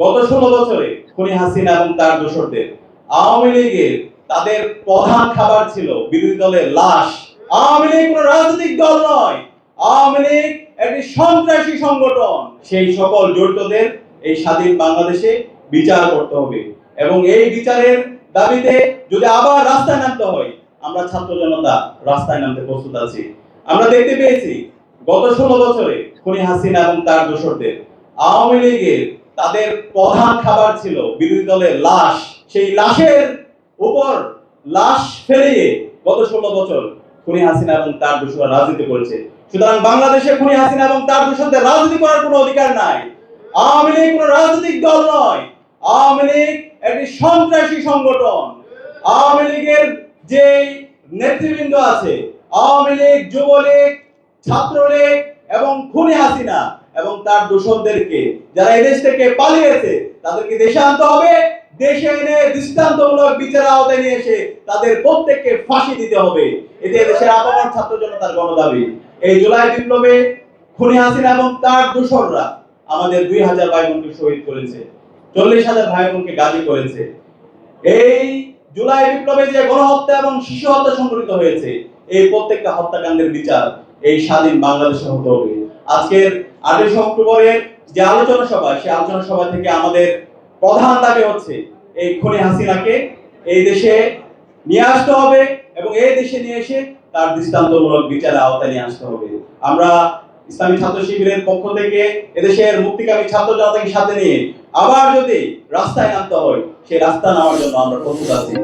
গত ষোলো বছরে খুনি হাসিনা এবং তার দোসরদের আওয়ামী লীগের তাদের প্রধান খাবার ছিল বিরোধী দলের লাশ। আওয়ামী লীগ কোনো রাজনৈতিক দল নয়। আওয়ামী লীগ একটি সন্ত্রাসী সংগঠন। সেই সকল জড়িতদের এই স্বাধীন বাংলাদেশে বিচার করতে হবে এবং এই বিচারের দাবিতে যদি আবার রাস্তায় নামতে হয়, আমরা ছাত্র জনতা রাস্তায় নামতে প্রস্তুত আছি। আমরা দেখতে পেয়েছি, গত ষোলো বছরে খুনি হাসিনা এবং তার দোসরদের আওয়ামী লীগের তাদের প্রধান খাবার ছিল বিরোধী দলের লাশ। সেই লাশের উপর লাশ ফেলিয়ে গত ষোলো বছর খুনি হাসিনা এবং তার দোষরা রাজনীতি করেছে। সুতরাং বাংলাদেশে খুনি হাসিনা এবং তার দোষরদের রাজনীতি করার কোনো অধিকার নাই। আওয়ামী লীগ কোনো রাজনৈতিক দল নয়। আওয়ামী লীগ একটি সন্ত্রাসী সংগঠন। আওয়ামী লীগের যে নেতৃবৃন্দ আছে, আওয়ামী লীগ, যুবলীগ, ছাত্রলীগ এবং খুনি হাসিনা এবং তার দোষরদেরকে যারা এদেশ থেকে পালিয়েছে, তাদেরকে দেশে আনতে হবে। দেশে এনে দৃষ্টান্তমূলক বিচার আওতায় নিয়ে এসে তাদের প্রত্যেককে ফাঁসি দিতে হবে। এতে দেশের আপামর ছাত্র জনতার গণদাবি। এই জুলাই বিপ্লবে খুনি হাসিনা এবং তার দোসররা আমাদের দুই হাজার ভাই বোনকে শহীদ করেছে, চল্লিশ হাজার ভাই বোনকে গাজী করেছে। এই জুলাই বিপ্লবে যে গণহত্যা এবং শিশু হত্যা সংঘটিত হয়েছে, এই প্রত্যেকটা হত্যাকাণ্ডের বিচার এই স্বাধীন বাংলাদেশে হতে হবে। আজকের আঠাশ অক্টোবরের যে আলোচনা সভা, সেই আলোচনা সভা থেকে আমাদের প্রধান দাবি হচ্ছে এই খুনি হাসিনাকে এই দেশে নিয়ে আসতে হবে এবং এই দেশে নিয়ে এসে তার দৃষ্টান্তমূলক বিচারে আওতায় নিয়ে আসতে হবে। আমরা ইসলামী ছাত্র শিবিরের পক্ষ থেকে এদেশের মুক্তিকামী ছাত্র জনতাকে সাথে নিয়ে আবার যদি রাস্তায় নামতে হয়, সেই রাস্তা নামার জন্য আমরা প্রস্তুত আছি।